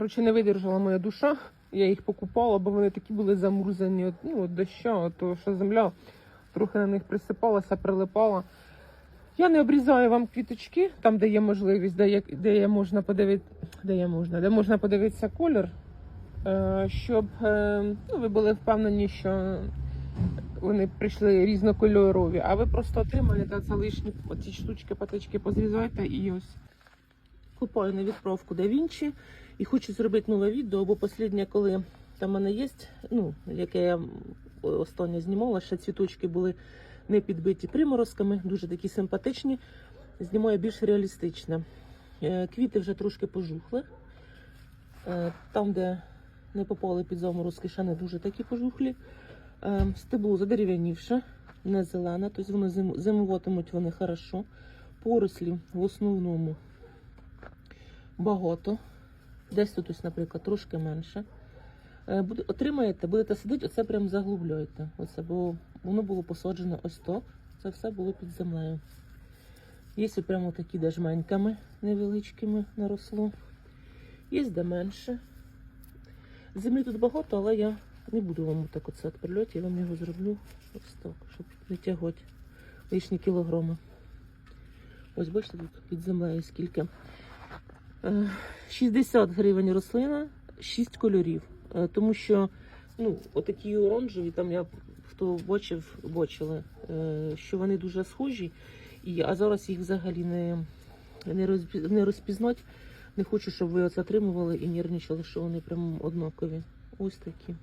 Коротше, не видержала моя душа. Я їх покупала, бо вони такі були замурзані от, ну, от доща, то, що земля трохи на них присипалася, прилипала. Я не обрізаю вам квіточки, там, де є можливість, де є, де є можна подивити, де є можна, де можна подивитися колір, е, щоб е, ну, ви були впевнені, що вони прийшли різнокольорові, а ви просто отримаєте це лишні ці штучки, патички позрізайте і ось купаю на відправку да Вінчі і хочу зробити нове відео, бо останнє, коли там в мене є, ну, яке я останнє знімала, ще цвіточки були не підбиті приморозками, дуже такі симпатичні. Знімаю більш реалістичне. Е, Квіти вже трошки пожухли. Е, Там, де не попали під заморозки, ще не дуже такі пожухлі. Е, Стебло задерев'янівше, не зелене, тобто вони зимуватимуть вони хорошо. Порослі в основному багато. Десь тут, ось, наприклад, трошки менше. Е, Отримаєте, будете сидіти, оце прям заглублюєте. Оце, бо воно було посаджено ось так. Це все було під землею. Є прямо такі де жменьками невеличкими наросло. Є де менше. Землі тут багато, але я не буду вам так оце відправляти, я вам його зроблю ось так, щоб не тягати лишні кілограми. Ось бачите, тут під землею скільки. Е, 60 гривень рослина, 6 кольорів. Е, Тому що ну, отакі оранжеві, там я хто бачив, бачили, е, що вони дуже схожі, і, а зараз їх взагалі не, не розпізнать. Не хочу, щоб ви це отримували і нервничали, що вони прям однакові. Ось такі.